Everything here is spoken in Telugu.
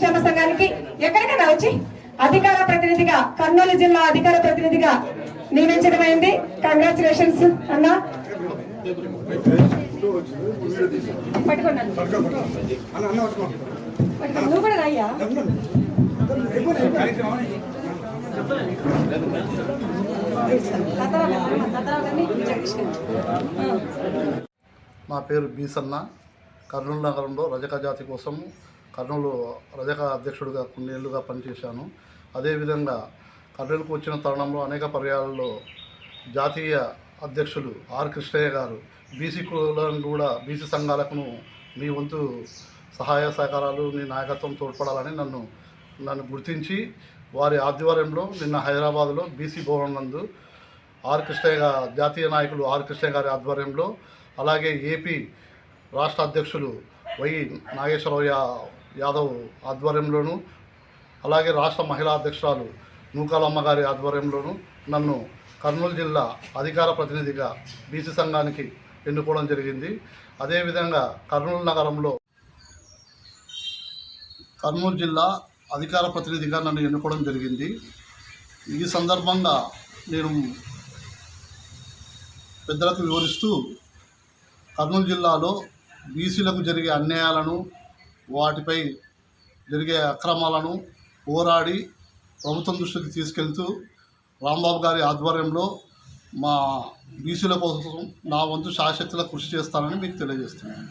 సంక్షేమ సంఘానికి ఎక్కడికైనా వచ్చి అధికార ప్రతినిధిగా కర్నూలు జిల్లా అధికార ప్రతినిధిగా నియమించడమైంది. కంగ్రాచులేషన్స్ అన్న. మా నువ్వు కూడా రాయ్యా? నా పేరు బీసన్న కర్నూలు నగరంలో రజక జాతి కోసం కర్నూలు రజక అధ్యక్షుడిగా కొన్నేళ్ళుగా పనిచేశాను. అదేవిధంగా కర్నూలుకు వచ్చిన తరుణంలో అనేక పర్యాలలో జాతీయ అధ్యక్షులు ఆర్ కృష్ణయ్య గారు బీసీ కులను కూడా బీసీ సంఘాలకును మీ వంతు సహాయ సహకారాలు నీ నాయకత్వం తోడ్పడాలని నన్ను నన్ను గుర్తించి వారి ఆధ్వర్యంలో నిన్న హైదరాబాద్లో బీసీ భవన్ నందు ఆర్ కృష్ణయ్య జాతీయ నాయకులు ఆర్ కృష్ణయ్య గారి ఆధ్వర్యంలో అలాగే ఏపీ రాష్ట్ర అధ్యక్షులు వై నాగేశ్వరరావు యాదవ్ ఆధ్వర్యంలోను అలాగే రాష్ట్ర మహిళా అధ్యక్షురాలు నూకాలమ్మ గారి ఆధ్వర్యంలోను నన్ను కర్నూలు జిల్లా అధికార ప్రతినిధిగా బీసీ సంఘానికి ఎన్నుకోవడం జరిగింది. అదేవిధంగా కర్నూలు నగరంలో కర్నూలు జిల్లా అధికార ప్రతినిధిగా నన్ను ఎన్నుకోవడం జరిగింది. ఈ సందర్భంగా నేను పెద్దలకు వివరిస్తూ కర్నూలు జిల్లాలో బీసీలకు జరిగే అన్యాయాలను వాటిపై జరిగే అక్రమాలను పోరాడి ప్రభుత్వం దృష్టికి తీసుకెళ్తూ రాంబాబు గారి ఆధ్వర్యంలో మా బీసీల కోసం నా వంతు శాశక్తుల కృషి చేస్తానని మీకు తెలియజేస్తున్నాను.